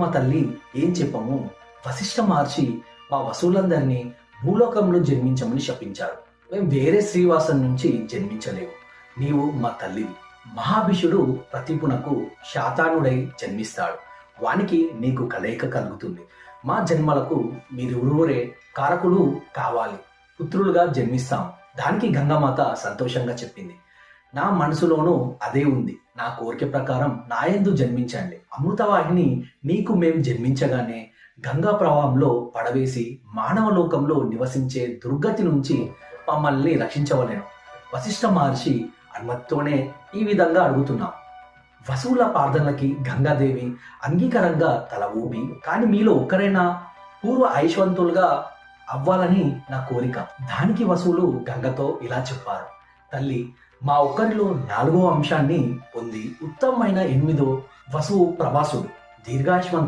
మా తల్లి ఏం చెప్పము వశిష్ఠ మహర్షి మా వసూలందరినీ భూలోకంలో జన్మించమని శపించారు. మేము వేరే శ్రీవాసం నుంచి జన్మించలేము. నీవు మా తల్లివి మహాభిషుడు ప్రతిపునకు శాతానుడై జన్మిస్తాడు. వానికి నీకు కలయిక కలుగుతుంది. మా జన్మలకు మీరువురే కారకులు కావాలి. పుత్రులుగా జన్మిస్తాం. దానికి గంగామాత సంతోషంగా చెప్పింది. నా మనసులోనూ అదే ఉంది. నా కోరిక ప్రకారం నాయందు జన్మించండి. అమృతవాహిని నీకు మేము జన్మించగానే గంగా ప్రవాహంలో పడవేసి మానవ లోకంలో నివసించే దుర్గతి నుంచి మమ్మల్ని రక్షించవలేను. వశిష్ఠ మహర్షి అనుమతితోనే ఈ విధంగా అడుగుతున్నాం. వసువుల ప్రార్థనలకి గంగాదేవి అంగీకారంగా తల ఊపి కానీ మీలో ఒక్కరైనా పూర్వ ఐశ్వంతులుగా అవ్వాలని నా కోరిక. దానికి వసువులు గంగతో ఇలా చెప్పారు. తల్లి మా ఒక్కరిలో నాలుగో అంశాన్ని పొంది ఉత్తమమైన ఎనిమిదో వసువు ప్రభాసుడు దీర్ఘాయుష్మంతుడు.